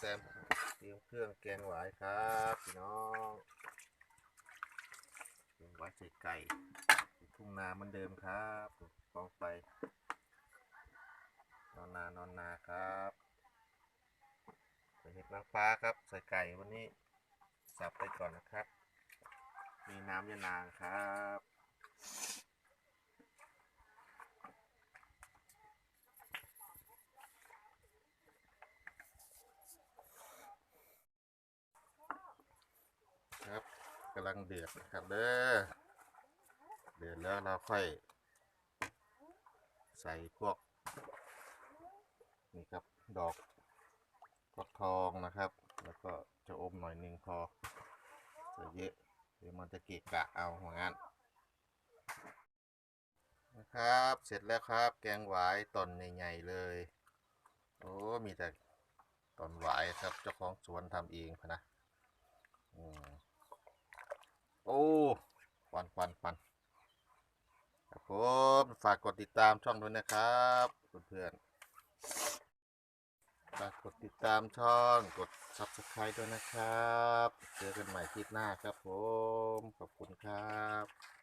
แซมเตรียมเครื่องแกงหวายครับพี่น้องแกงหวายใส่ไก่ทุ่งนาเหมือนเดิมครับกองไฟนอนนานอนนาครับใส่เห็ดนางฟ้าครับ ใส่ไก่วันนี้สับไปก่อนนะครับ มีน้ำยะนางครับครับกำลังเดือดนะครับเด้อเดือดแล้วเราค่อย ใส่พวก นี่ครับดอกฟักทองนะครับ แล้วก็จะอมหน่อยนึงพอใส่เยอะเดี๋ยวมันจะเกะกะเอาหัวงานนะครับ เสร็จแล้วครับ แกงหวายตอนใหญ่ๆเลย โอ้ มีแต่ตอนหวายครับ เจ้าของสวนทำเองพะนะ อืม โอ้ควันควันควันครับผมฝากกดติดตามช่องด้วยนะครับเพื่อนๆฝากกดติดตามช่องกด subscribe ด้วยนะครับ เจอกันใหม่คลิปหน้าครับผม ขอบคุณครับ